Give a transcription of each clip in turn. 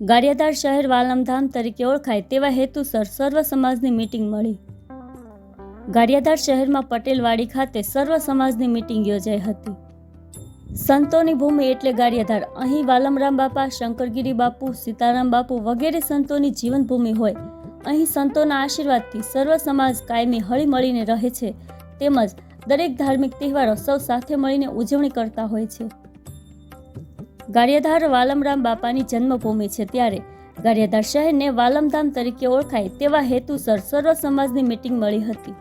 ગારિયાધાર શહેર વાલમધામ તરીકે ઓળખાય તેવા હેતુસર સર્વ સમાજની મીટિંગ મળી. ગારિયાદાર શહેરમાં પટેલવાડી ખાતે સર્વ સમાજની મીટિંગ યોજાઈ હતી. સંતોની ભૂમિ એટલે ગારિયાધાર. અહીં વાલમરામ બાપા, શંકરગીરી બાપુ, સીતારામ બાપુ વગેરે સંતોની જીવનભૂમિ હોય. અહીં સંતોના આશીર્વાદથી સર્વ સમાજ કાયમી હળીમળીને રહે છે. તેમજ દરેક ધાર્મિક તહેવારો સૌ સાથે મળીને ઉજવણી કરતા હોય છે. ગારિયાધાર વાલમરામ બાપાની જન્મભૂમિ છે ત્યારે ગારિયાધાર શહેરને વાલમધામ તરીકે ઓળખાય તેવા હેતુસર સર્વ સમાજની મીટિંગ મળી હતી.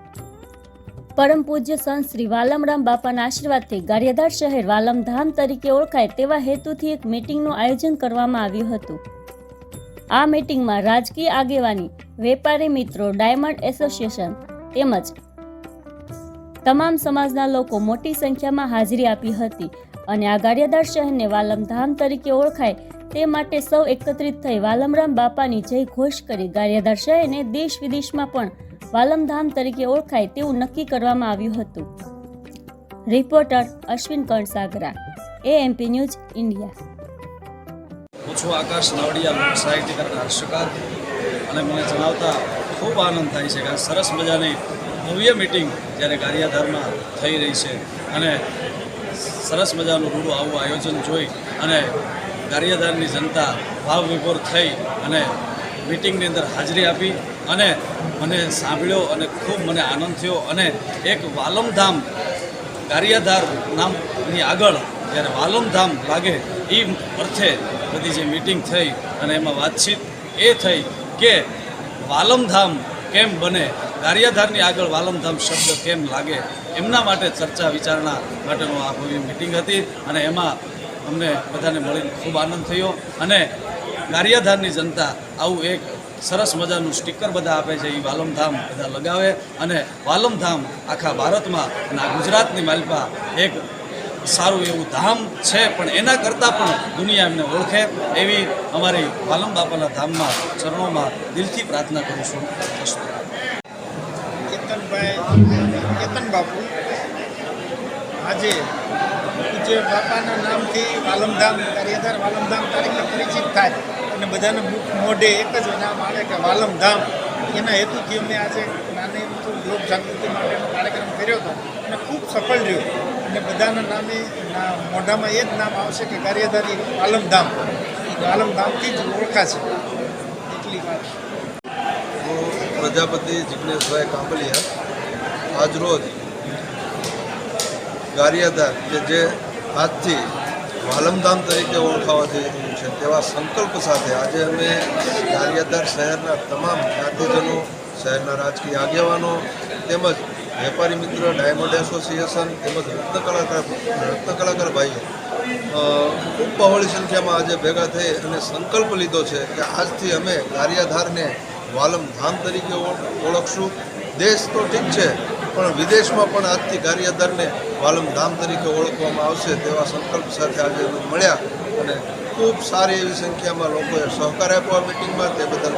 પરમ પૂજ્ય સંત શ્રી વાલમરામ બાપાના આશીર્વાદથી ગારિયાધાર શહેર વાલમધામ તરીકે ઓળખાય તેવા હેતુથી એક મીટિંગનું આયોજન કરવામાં આવ્યું હતું. આ મીટિંગમાં રાજકીય આગેવાની, વેપારી મિત્રો, ડાયમંડ એસોસિએશન તેમજ તમામ સમાજના લોકો મોટી સંખ્યામાં હાજરી આપી હતી. અને આ ગારિયાદાર શહેરને વાલમધામ તરીકે ઓળખાય તે માટે સૌ એકત્રિત થઈ વાલમરામ બાપાની જય ઘોષ કરી ગારિયાદાર શહેરને દેશ વિદેશમાં પણ વાલમધામ તરીકે ઓળખાય તેવું નક્કી કરવામાં આવ્યું હતું. Reporter Ashwin Kansagara AMP news India છું આકાશ નાવડિયા સાહિત્યકાર હર્ષકાર અને મને જણાવતા ખૂબ આનંદ થાય છે કે સરસ મજાની ભવ્ય મિટિંગ જ્યારે ગારિયાધારમાં થઈ રહી છે અને સરસ મજાનું રૂડું આવું આયોજન જોઈ અને ગારિયાધારની જનતા ભાવ વિભોર થઈ અને મિટિંગની અંદર હાજરી આપી અને મને સાંભળ્યો અને ખૂબ મને આનંદ થયો અને એક વાલમધામ ગારિયાધાર નામની આગળ જ્યારે વાલમધામ લાગે એ અર્થે બધી જે મિટિંગ થઈ અને એમાં વાતચીત એ થઈ કે વાલમધામ કેમ બને ગારિયાધારની આગળ વાલમધામ શબ્દ કેમ લાગે એમના માટે ચર્ચા વિચારણા માટેનું આ મિટિંગ હતી અને એમાં અમને બધાને મળીને ખૂબ આનંદ થયો અને ગારિયાધારની જનતા આવું એક સરસ મજાનું સ્ટીકર બધા આપે છે એ વાલમધામ બધા લગાવે અને વાલમધામ આખા ભારતમાં અને ગુજરાતની માલપા એક સારું એવું ધામ છે, પણ એના કરતાં પણ દુનિયા એમને ઓળખે એવી અમારી વાલમ બાપાના ધામમાં, ચરણોમાં દિલથી પ્રાર્થના કરું છું. કેતનભાઈ કેતન બાપુ. આજે પૂજ્ય બાપાના નામથી વાલમધામ કાર્યધાર વાલમધામ તરીકે પરિચિત થાય અને બધાને મુખ મોઢે એક જ નામ આવે કે વાલમધામ. એના હેતુથી અમે આજે નાની લોક જાગૃતિ માટેનો કાર્યક્રમ કર્યો હતો અને ખૂબ સફળ રહ્યો. અને બધાના નામે મોઢામાં એ જ નામ આવશે કે કાર્યધારી વાલમધામ. વાલમધામથી જ ઓળખાશે એટલી વાત હું પ્રજાપતિ જિજ્ઞેશભાઈ કાંબલિયા આજરોજ ગારિયાધાર કે જે આજથી વાલમધામ તરીકે ઓળખાવા જઈ રહ્યું છે, તેવા સંકલ્પ સાથે આજે અમે ગારિયાધાર શહેરના તમામ જ્ઞાતિજનો, શહેરના રાજકીય આગેવાનો તેમજ વેપારી મિત્ર, ડાયમંડ એસોસિએશન તેમજ રત્ન કલાકાર રત્ન કલાકાર ભાઈઓ ખૂબ બહોળી સંખ્યામાં આજે ભેગા થઈ અને સંકલ્પ લીધો છે કે આજથી અમે ગારિયાધારને વાલમ ધામ તરીકે ઓળ- ઓળખશું. દેશ તો ઠીક છે, પણ વિદેશમાં પણ આજથી ગારિયાધારને વાલમ ધામ તરીકે ઓળખવામાં આવશે તેવા સંકલ્પ સાથે આજે મળ્યા અને ખૂબ સારી એવી સંખ્યામાં લોકોએ સહકાર આપ્યો આ મિટિંગમાં તે બદલ